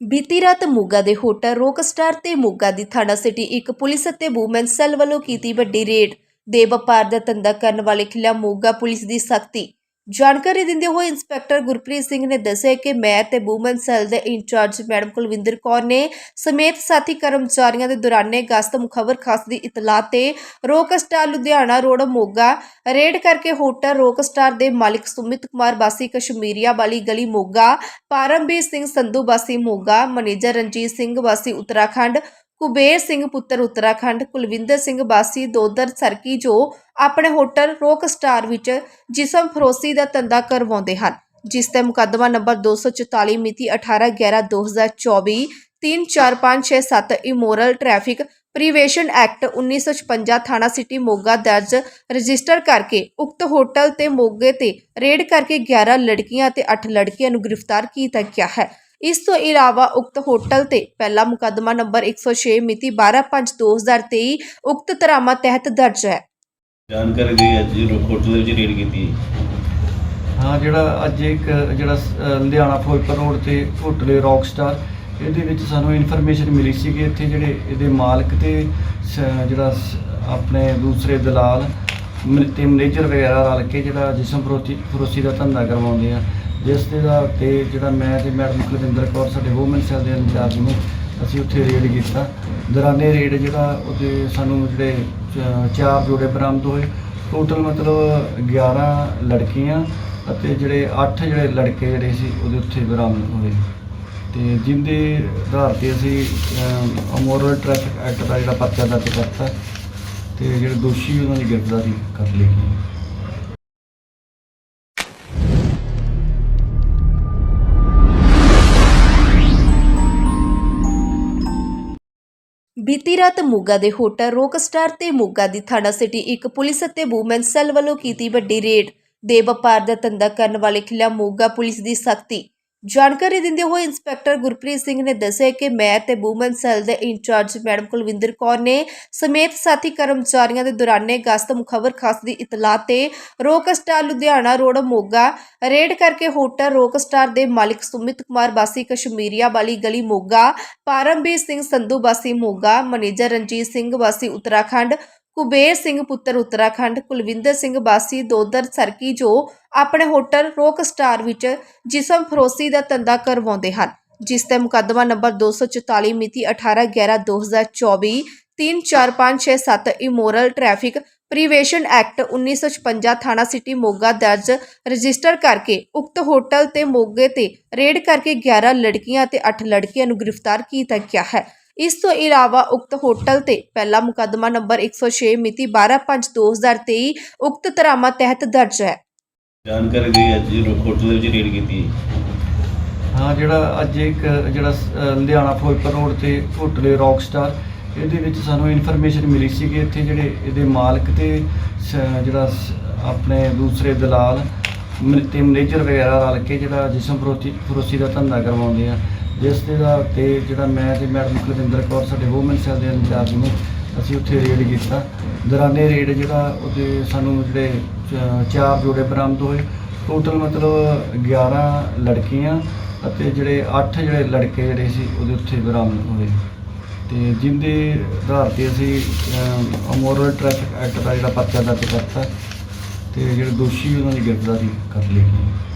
ਬੀਤੀ ਰਾਤ ਮੋਗਾ ਦੇ ਹੋਟਲ ਰੋਕਸਟਾਰ ਤੇ ਮੋਗਾ ਦੀ ਥਾਣਾ ਸਿਟੀ ਇੱਕ ਪੁਲਿਸ ਅਤੇ ਵੂਮਨ ਸੈੱਲ ਵੱਲੋਂ ਕੀਤੀ ਵੱਡੀ ਰੇਡ। ਦੇ ਵਪਾਰ ਦਾ ਧੰਦਾ ਕਰਨ ਵਾਲੇ ਖਿਲਾਫ ਮੋਗਾ ਪੁਲਿਸ ਦੀ ਸਖਤੀ ਜਾਣਕਾਰੀ ਦਿੰਦੇ ਹੋਏ ਇੰਸਪੈਕਟਰ ਗੁਰਪ੍ਰੀਤ ਸਿੰਘ ਨੇ ਦੱਸਿਆ ਕਿ ਮੈਂ ਤੇ ਵੂਮਨ ਸੈੱਲ ਦੇ in charge madam Kulwinder Kaur ਨੇ ਸਮੇਤ ਸਾਥੀ ਕਰਮਚਾਰੀਆਂ ਦੇ ਦੌਰਾਨੇ ਗਸ਼ਤ ਮੁਖਬਰ ਖਾਸ ਦੀ ਇਤਲਾਹ ਤੇ Rock Star Ludhiana road Moga raid ਕਰਕੇ ਹੋਟਲ ਰੋਕ ਸਟਾਰ ਦੇ ਮਾਲਕ ਸੁਮਿਤ ਕੁਮਾਰ ਬਾਸੀ ਕਸ਼ਮੀਰੀਆ ਵਾਲੀ ਗਲੀ ਮੋਗਾ ਪਾਰਮਵੀਰ ਸਿੰਘ ਸੰਧੂ ਬਾਸੀ ਮੋਗਾ, ਮੈਨੇਜਰ ਰਣਜੀਤ ਸਿੰਘ ਵਾਸੀ ਉੱਤਰਾਖੰਡ ਕੁਬੇਰ ਸਿੰਘ ਪੁੱਤਰ ਉੱਤਰਾਖੰਡ, ਕੁਲਵਿੰਦਰ ਸਿੰਘ ਬਾਸੀ ਦੋਦਰ ਸਰਕੀ, ਜੋ ਆਪਣੇ ਹੋਟਲ ਰੋਕ ਸਟਾਰ ਵਿੱਚ ਜਿਸਮ ਫਰੋਸੀ ਦਾ ਧੰਦਾ ਕਰਵਾਉਂਦੇ ਹਨ, ਜਿਸ ਤੇ ਮੁਕੱਦਮਾ ਨੰਬਰ 244 ਮਿਤੀ 18/11/2024 34567 ਇਮੋਰਲ ਟ੍ਰੈਫਿਕ ਪ੍ਰੀਵੇਸ਼ਨ ਐਕਟ 1956 ਥਾਣਾ ਸਿਟੀ ਮੋਗਾ ਦਰਜ ਰਜਿਸਟਰ ਕਰਕੇ ਉਕਤ ਹੋਟਲ ਤੇ ਮੋਗੇ ਤੇ ਰੇਡ ਕਰਕੇ 11 ਲੜਕੀਆਂ ਅਤੇ 8 ਲੜਕਿਆਂ ਨੂੰ ਗ੍ਰਿਫਤਾਰ ਕੀਤਾ ਗਿਆ ਹੈ। ਇਸ ਤੋਂ ਇਲਾਵਾ ਉਕਤ ਹੋਟਲ ਤੇ ਪਹਿਲਾ ਮੁਕੱਦਮਾ ਨੰਬਰ 106 ਮਿਤੀ 12/5/2023 ਉਕਤ ਧਰਾਮਾ ਤਹਿਤ ਦਰਜ ਹੈ। ਜਾਣਕਾਰੀ ਦੀ ਅੱਜ ਹੋਟਲ ਦੇ ਵਿੱਚ ਰੇਡ ਕੀਤੀ ਹਾਂ। ਜਿਹੜਾ ਅੱਜ ਇੱਕ ਜਿਹੜਾ ਲੁਧਿਆਣਾ ਫਿਰੋਜ਼ਪੁਰ ਰੋਡ ਤੇ ਹੋਟਲ ਰੌਕ ਸਟਾਰ ਇਹਦੇ ਵਿੱਚ ਸਾਨੂੰ ਇਨਫੋਰਮੇਸ਼ਨ ਮਿਲੀ ਸੀ ਕਿ ਇੱਥੇ ਜਿਹੜੇ ਇਹਦੇ ਮਾਲਕ ਤੇ ਸ- ਜਿਹੜਾ ਸ- ਆਪਣੇ ਦੂਸਰੇ ਦਲਾਲ ਮ- ਤੇ ਮੈਨੇਜਰ ਵਗੈਰਾ ਰਲ ਕੇ ਜਿਹੜਾ ਜਿਸਮ ਫਰੋਤੀ ਫਰੋਸੀ ਦਾ ਧੰਦਾ ਕਰਵਾਉਂਦੇ ਆ ਜਿਸ ਦੇ ਦਾ ਤੇ ਜਿਹੜਾ ਮੈਂ ਤੇ ਮੈਡਮ ਕੁਲਵਿੰਦਰ ਕੌਰ, ਸਾਡੇ ਵੂਮਨ ਸੈਲ ਦੇ ਇੰਚਾਰਜ ਨੂੰ, ਅਸੀਂ ਉੱਥੇ ਰੇਡ ਕੀਤਾ। ਦੌਰਾਨੇ ਰੇਡ ਜਿਹੜਾ ਉਹਦੇ ਸਾਨੂੰ ਜਿਹੜੇ ਚ- ਚਾਰ ਜੋੜੇ ਬਰਾਮਦ ਹੋਏ। ਟੋਟਲ ਮਤਲਬ 11 ਲੜਕੀਆਂ ਅਤੇ ਜਿਹੜੇ 8 ਜਿਹੜੇ ਲੜਕੇ ਜਿਹੜੇ ਸੀ, ਉਹਦੇ ਉੱਥੇ ਬਰਾਮਦ ਹੋਏ। ਤੇ ਜਿੰਦੇ ਆਧਾਰ ਤੇ ਅਸੀਂ ਮੋਰਲ ਟ੍ਰੈਫਿਕ ਐਕਟ ਦਾ ਜਿਹੜਾ ਪਰਚਾ ਦਰਜ ਕਰਤਾ, ਤੇ ਜਿਹੜੇ ਦੋਸ਼ੀ ਉਹਨਾਂ ਦੀ ਗ੍ਰਿਫਤਾਰੀ ਕਰ ਲਈ। ਗਈ ਬੀਤੀ ਰਾਤ ਮੋਗਾ ਦੇ ਹੋਟਲ ਰੋਕਸਟਾਰ ਤੇ ਮੋਗਾ ਦੀ ਥਾਣਾ ਸਿਟੀ ਇੱਕ ਪੁਲਿਸ ਅਤੇ ਵੂਮਨ ਸੈੱਲ ਵੱਲੋਂ ਕੀਤੀ ਵੱਡੀ ਰੇਡ। ਦੇ ਵਪਾਰ ਦਾ ਧੰਦਾ ਕਰਨ ਵਾਲੇ ਖਿਲਾਫ ਮੋਗਾ ਪੁਲਿਸ ਦੀ ਸਖਤੀ ਜਾਣਕਾਰੀ ਦਿੰਦੇ ਹੋਏ ਇੰਸਪੈਕਟਰ ਗੁਰਪ੍ਰੀਤ ਸਿੰਘ ਨੇ ਦੱਸਿਆ ਕਿ ਮੈਂ ਤੇ ਵੂਮਨ ਸੈੱਲ ਦੇ in charge madam Kulwinder Kaur ਨੇ ਸਮੇਤ ਸਾਥੀ ਕਰਮਚਾਰੀਆਂ ਦੇ ਦੌਰਾਨੇ ਗਸ਼ਤ ਮੁਖਬਰ ਖਾਸ ਦੀ ਇਤਲਾਹ ਤੇ Rockstar Ludhiana road Moga, raid ਕਰਕੇ ਹੋਟਲ ਰੋਕਸਟਾਰ ਦੇ ਮਾਲਕ ਸੁਮਿਤ ਕੁਮਾਰ ਬਾਸੀ ਕਸ਼ਮੀਰੀਆ ਵਾਲੀ ਗਲੀ ਮੋਗਾ ਪਾਰਮਵੀਰ ਸਿੰਘ ਸੰਧੂ ਬਾਸੀ ਮੋਗਾ, ਮੈਨੇਜਰ ਰਣਜੀਤ ਸਿੰਘ ਵਾਸੀ, ਉੱਤਰਾਖੰਡ ਕੁਬੇਰ ਸਿੰਘ ਪੁੱਤਰ ਉੱਤਰਾਖੰਡ, ਕੁਲਵਿੰਦਰ ਸਿੰਘ ਬਾਸੀ ਦੋਦਰ ਸਰਕੀ, ਜੋ ਆਪਣੇ ਹੋਟਲ ਰੋਕ ਸਟਾਰ ਵਿੱਚ ਜਿਸਮ ਫਰੋਸੀ ਦਾ ਧੰਦਾ ਕਰਵਾਉਂਦੇ ਹਨ, ਜਿਸ ਤੇ ਮੁਕੱਦਮਾ ਨੰਬਰ 244 ਮਿਤੀ 18/11/2024 34567 ਇਮੋਰਲ ਟ੍ਰੈਫਿਕ ਪ੍ਰੀਵੇਸ਼ਨ ਐਕਟ 1956 ਥਾਣਾ ਸਿਟੀ ਮੋਗਾ ਦਰਜ ਰਜਿਸਟਰ ਕਰਕੇ ਉਕਤ ਹੋਟਲ ਤੇ ਮੋਗੇ ਤੇ ਰੇਡ ਕਰਕੇ 11 ਲੜਕੀਆਂ ਅਤੇ 8 ਲੜਕੀਆਂ ਨੂੰ ਗ੍ਰਿਫਤਾਰ ਕੀਤਾ ਗਿਆ ਹੈ। ਇਸ ਤੋਂ ਇਲਾਵਾ ਉਕਤ ਹੋਟਲ ਤੇ ਪਹਿਲਾ ਮੁਕੱਦਮਾ ਨੰਬਰ 106 ਮਿਤੀ 12/5/2023 ਉਕਤ ਧਰਾਮਾ ਤਹਿਤ ਦਰਜ ਹੈ। ਜਾਣਕਾਰੀ ਦੀ ਅੱਜ ਹੋਟਲ ਦੇ ਵਿੱਚ ਰੇਡ ਕੀਤੀ ਹਾਂ। ਜਿਹੜਾ ਅੱਜ ਇੱਕ ਜਿਹੜਾ ਲੁਧਿਆਣਾ ਫਿਰੋਜ਼ਪੁਰ ਰੋਡ ਤੇ ਹੋਟਲ ਰੌਕ ਸਟਾਰ ਇਹਦੇ ਵਿੱਚ ਸਾਨੂੰ ਇਨਫੋਰਮੇਸ਼ਨ ਮਿਲੀ ਸੀ ਕਿ ਇੱਥੇ ਜਿਹੜੇ ਇਹਦੇ ਮਾਲਕ ਤੇ ਸ- ਜਿਹੜਾ ਸ- ਆਪਣੇ ਦੂਸਰੇ ਦਲਾਲ ਤੇ ਮੈਨੇਜਰ ਵਗੈਰਾ ਰਲ ਕੇ ਜਿਹੜਾ ਜਿਸਮ ਫਰੋਤੀ ਫਰੋਸੀ ਦਾ ਧੰਦਾ ਕਰਵਾਉਂਦੇ ਆ। ਜਿਸ ਦੇ ਆਧਾਰ ਤੇ ਜਿਹੜਾ ਮੈਂ ਤੇ ਮੈਡਮ ਕੁਲਵਿੰਦਰ ਕੌਰ ਸਾਡੇ ਵੂਮਨ ਸੈਲ ਦੇ ਇੰਚਾਰਜ ਨੇ, ਅਸੀਂ ਉੱਥੇ ਰੇਡ ਕੀਤਾ। ਦੌਰਾਨੇ ਰੇਡ ਜਿਹੜਾ ਉਹਦੇ ਸਾਨੂੰ ਜਿਹੜੇ ਚ- ਚਾਰ ਜੋੜੇ ਬਰਾਮਦ ਹੋਏ। ਟੋਟਲ ਮਤਲਬ 11 ਲੜਕੀਆਂ ਅਤੇ ਜਿਹੜੇ 8 ਜਿਹੜੇ ਲੜਕੇ ਜਿਹੜੇ ਸੀ, ਉਹਦੇ ਉੱਥੇ ਬਰਾਮਦ ਹੋਏ। ਤੇ ਜਿੰਦੇ ਆਧਾਰ ਤੇ ਅਸੀਂ ਅਮੋਰਲ ਟ੍ਰੈਫਿਕ ਐਕਟ ਦਾ ਜਿਹੜਾ ਪਰਚਾ ਦਰਜ ਕਰਤਾ। ਤੇ ਜਿਹੜੇ ਦੋਸ਼ੀ ਉਹਨਾਂ ਦੀ ਗ੍ਰਿਫਤਾਰੀ ਕਰ ਲਈ। ਗਈ